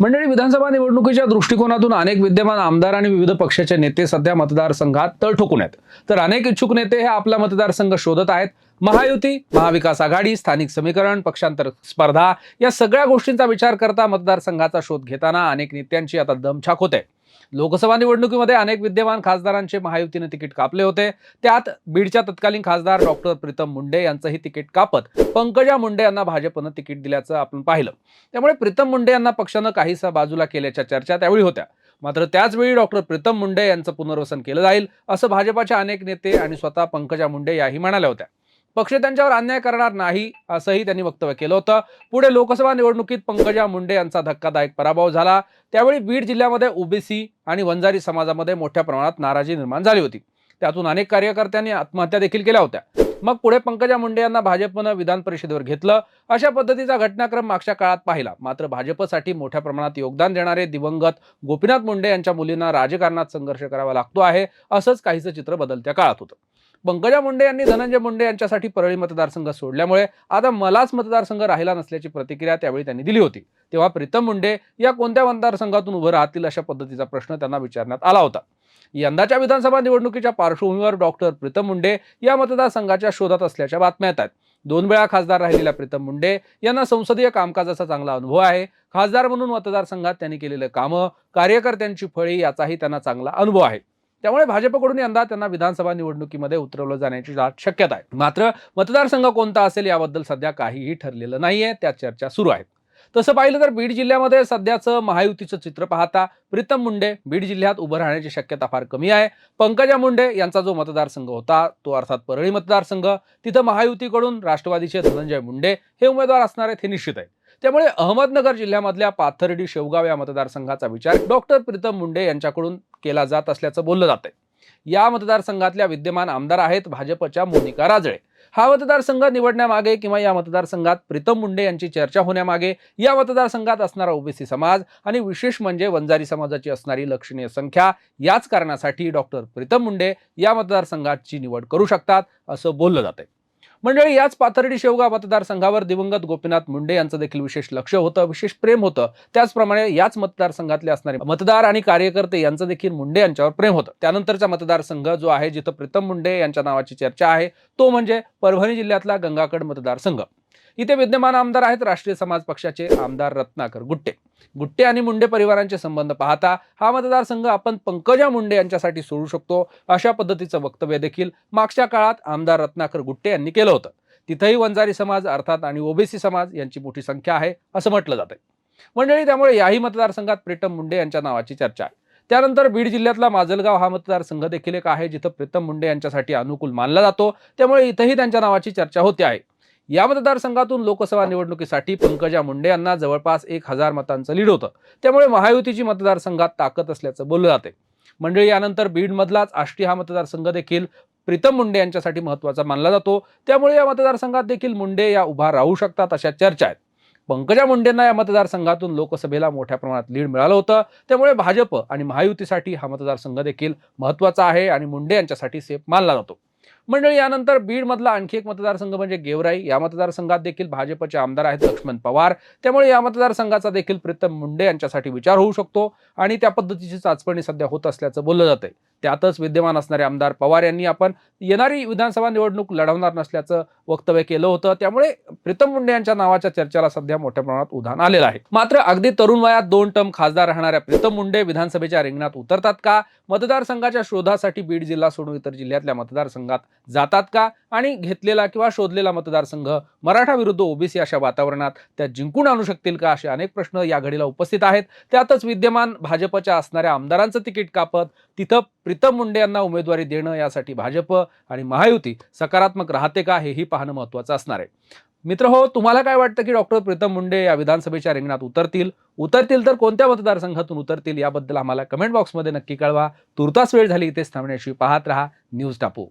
मंडळी विधानसभा निवडणुकीच्या दृष्टिकोनातून अनेक विद्यमान आमदार आणि विविध पक्षाचे नेते सध्या मतदारसंघात तळ ठोकून आहेत. तर अनेक इच्छुक नेते हे आपला मतदारसंघ शोधत आहेत. महायुती महाविकास आघाडी स्थानिक समीकरण पक्षांतर स्पर्धा या सगळ्या गोष्टींचा विचार करता मतदारसंघाचा शोध घेताना अनेक नेत्यांची आता दमछाक होते. लोकसभा निवडणुकीमध्ये अनेक विद्यमान खासदारांचे महायुतीने तिकीट कापले होते. त्यात बीडच्या तत्कालीन खासदार डॉक्टर प्रीतम मुंडे यांचंही तिकीट कापत पंकजा मुंडे यांना भाजपनं तिकीट दिल्याचं आपण पाहिलं. त्यामुळे प्रीतम मुंडे यांना पक्षानं काहीसा बाजूला केल्याच्या चर्चा त्यावेळी होत्या. मात्र त्याचवेळी डॉक्टर प्रीतम मुंडे यांचं पुनर्वसन केलं जाईल असं भाजपाचे अनेक नेते आणि स्वतः पंकजा मुंडे याही म्हणाल्या होत्या. पक्ष त्यांच्यावर अन्याय करणार नाही असंही त्यांनी वक्तव्य केलं होतं. पुढे लोकसभा निवडणुकीत पंकजा मुंडे यांचा धक्कादायक पराभव झाला. त्यावेळी बीड जिल्ह्यामध्ये ओबीसी आणि वंजारी समाजामध्ये मोठ्या प्रमाणात नाराजी निर्माण झाली होती. त्यातून अनेक कार्यकर्त्यांनी आत्महत्या देखील केल्या होत्या. मग पुढे पंकजा मुंडे यांना भाजपनं विधान परिषदेवर घेतलं. अशा पद्धतीचा घटनाक्रम मागच्या काळात पाहिला. मात्र भाजपसाठी मोठ्या प्रमाणात योगदान देणारे दिवंगत गोपीनाथ मुंडे यांच्या मुलींना राजकारणात संघर्ष करावा लागतो आहे असंच काहीचं चित्र बदलत्या काळात होतं. पंकजा मुंडे यांनी धनंजय मुंडे यांच्यासाठी परळी मतदारसंघ सोडल्यामुळे आता मलाच मतदारसंघ राहिला नसल्याची प्रतिक्रिया त्यावेळी त्यांनी दिली होती. तेव्हा प्रीतम मुंडे या कोणत्या मतदारसंघातून उभं राहतील अशा पद्धतीचा प्रश्न त्यांना विचारण्यात आला होता. यंदाच्या विधानसभा निवडणुकीच्या पार्श्वभूमीवर डॉक्टर प्रीतम मुंडे या मतदारसंघाच्या शोधात असल्याच्या बातम्या येत आहेत. दोन वेळा खासदार राहिलेल्या प्रीतम मुंडे यांना संसदीय कामकाजाचा चांगला अनुभव आहे. खासदार म्हणून मतदारसंघात त्यांनी केलेले कामं कार्यकर्त्यांची फळी याचाही त्यांना चांगला अनुभव आहे. त्यामुळे भाजपकडून यंदा त्यांना विधानसभा निवडणुकीमध्ये उतरवलं जाण्याची शक्यता आहे. मात्र मतदारसंघ कोणता असेल याबद्दल सध्या काहीही ठरलेलं नाहीये. त्या चर्चा सुरू आहेत तसं पाहिलं तर बीड जिल्ह्यामध्ये सध्याचं महायुतीचं चित्र पाहता प्रीतम मुंडे बीड जिल्ह्यात उभं राहण्याची शक्यता फार कमी आहे. पंकजा मुंडे यांचा जो मतदारसंघ होता तो अर्थात परळी मतदारसंघ. तिथं महायुतीकडून राष्ट्रवादीचे धनंजय मुंडे हे उमेदवार असणार आहेत हे निश्चित आहे. त्यामुळे अहमदनगर जिल्ह्यामधल्या पाथर्डी शेवगाव या मतदारसंघाचा विचार डॉक्टर प्रीतम मुंडे यांच्याकडून केला जात असल्याचं बोललं जात आहे या मतदारसंघातल्या विद्यमान आमदार आहेत भाजपच्या मोनिका राजळे. हा मतदारसंघ निवडण्यामागे किंवा या मतदारसंघात प्रीतम मुंडे यांची चर्चा होण्यामागे या मतदारसंघात असणारा ओबीसी समाज आणि विशेष म्हणजे वंजारी समाजाची असणारी लक्षणीय संख्या याच कारणासाठी डॉक्टर प्रीतम मुंडे या मतदारसंघाची निवड करू शकतात असं बोललं जाते मंडळी याच पाथर्डी शेवगाव मतदारसंघावर दिवंगत गोपीनाथ मुंडे यांचं देखील विशेष लक्ष होतं विशेष प्रेम होतं. त्याचप्रमाणे याच मतदारसंघातले असणारे मतदार आणि कार्यकर्ते यांचं देखील मुंडे यांच्यावर प्रेम होतं. त्यानंतरचा मतदारसंघ जो आहे जिथं प्रीतम मुंडे यांच्या नावाची चर्चा आहे तो म्हणजे परभणी जिल्ह्यातला गंगाकड मतदारसंघ. इथे विद्यमान आमदार आहेत राष्ट्रीय समाज पक्षाचे आमदार रत्नाकर गुट्टे. गुट्टे आणि मुंडे परिवारांचे संबंध पाहता हा मतदारसंघ आपण पंकजा मुंडे यांच्यासाठी सोडू शकतो अशा पद्धतीचं वक्तव्य देखील मागच्या काळात आमदार रत्नाकर गुट्टे यांनी केलं होतं. तिथंही वंजारी समाज अर्थात आणि ओबीसी समाज यांची मोठी संख्या आहे असं म्हटलं जातंय. मंडळी त्यामुळे याही मतदारसंघात प्रीतम मुंडे यांच्या नावाची चर्चा आहे. त्यानंतर बीड जिल्ह्यातला माजलगाव हा मतदारसंघ देखील एक आहे जिथं प्रीतम मुंडे यांच्यासाठी अनुकूल मानला जातो. त्यामुळे इथंही त्यांच्या नावाची चर्चा होते आहे. या मतदारसंघातून लोकसभा निवडणुकीसाठी पंकजा मुंडे यांना जवळपास एक हजार मतांचं लीड होतं. त्यामुळे महायुतीची मतदारसंघात ताकद असल्याचं बोललं जाते. मंडळी यानंतर बीडमधलाच आष्टी हा मतदारसंघ देखील प्रीतम मुंडे यांच्यासाठी महत्त्वाचा मानला जातो. त्यामुळे या मतदारसंघात देखील मुंडे या उभा राहू शकतात अशा चर्चा आहेत. पंकजा मुंडेंना या मतदारसंघातून लोकसभेला मोठ्या प्रमाणात लीड मिळालं होतं. त्यामुळे भाजप आणि महायुतीसाठी हा मतदारसंघ देखील महत्त्वाचा आहे आणि मुंडे यांच्यासाठी सेफ मानला जातो. मंडळी यानंतर बीडमधला आणखी एक मतदारसंघ म्हणजे गेवराई. या मतदारसंघात देखील भाजपचे आमदार आहेत लक्ष्मण पवार. त्यामुळे या मतदारसंघाचा देखील प्रीतम मुंडे यांच्यासाठी विचार होऊ शकतो आणि त्या पद्धतीची चाचपणी सध्या होत असल्याचं बोललं जातंय. त्यातच विद्यमान असणारे आमदार पवार यांनी आपण येणारी विधानसभा निवडणूक लढवणार नसल्याचं वक्तव्य केलं होतं. त्यामुळे प्रीतम मुंडे यांच्या नावाच्या चर्चेला सध्या मोठ्या प्रमाणात उधाण आलेलं आहे. मात्र अगदी तरुण वयात दोन टर्म खासदार राहणाऱ्या प्रीतम मुंडे विधानसभेच्या रिंगणात उतरतात का? मतदारसंघाच्या शोधासाठी बीड जिल्हा सोडून इतर जिल्ह्यातल्या मतदारसंघात जातात का आणि घेतलेला किंवा शोधलेला मतदारसंघ मराठा विरुद्ध ओबीसी अशा वातावरणात त्या जिंकून आणू शकतील का असे अनेक प्रश्न या घडीला उपस्थित आहेत. त्यातच विद्यमान भाजपच्या असणाऱ्या आमदारांचं तिकीट कापत तिथं प्रीतम मुंडे यांना उमेदवारी देणं यासाठी भाजप आणि महायुती सकारात्मक राहते का हेही पाहणं महत्त्वाचं असणार आहे. मित्र हो तुम्हाला काय वाटतं की डॉक्टर प्रीतम मुंडे या विधानसभेच्या रिंगणात उतरतील? उतरतील तर कोणत्या मतदारसंघातून उतरतील याबद्दल आम्हाला कमेंट बॉक्समध्ये नक्की कळवा. तुर्तास वेळ झाली इथेच थांबण्याची पाहत रहा न्यूज टापू.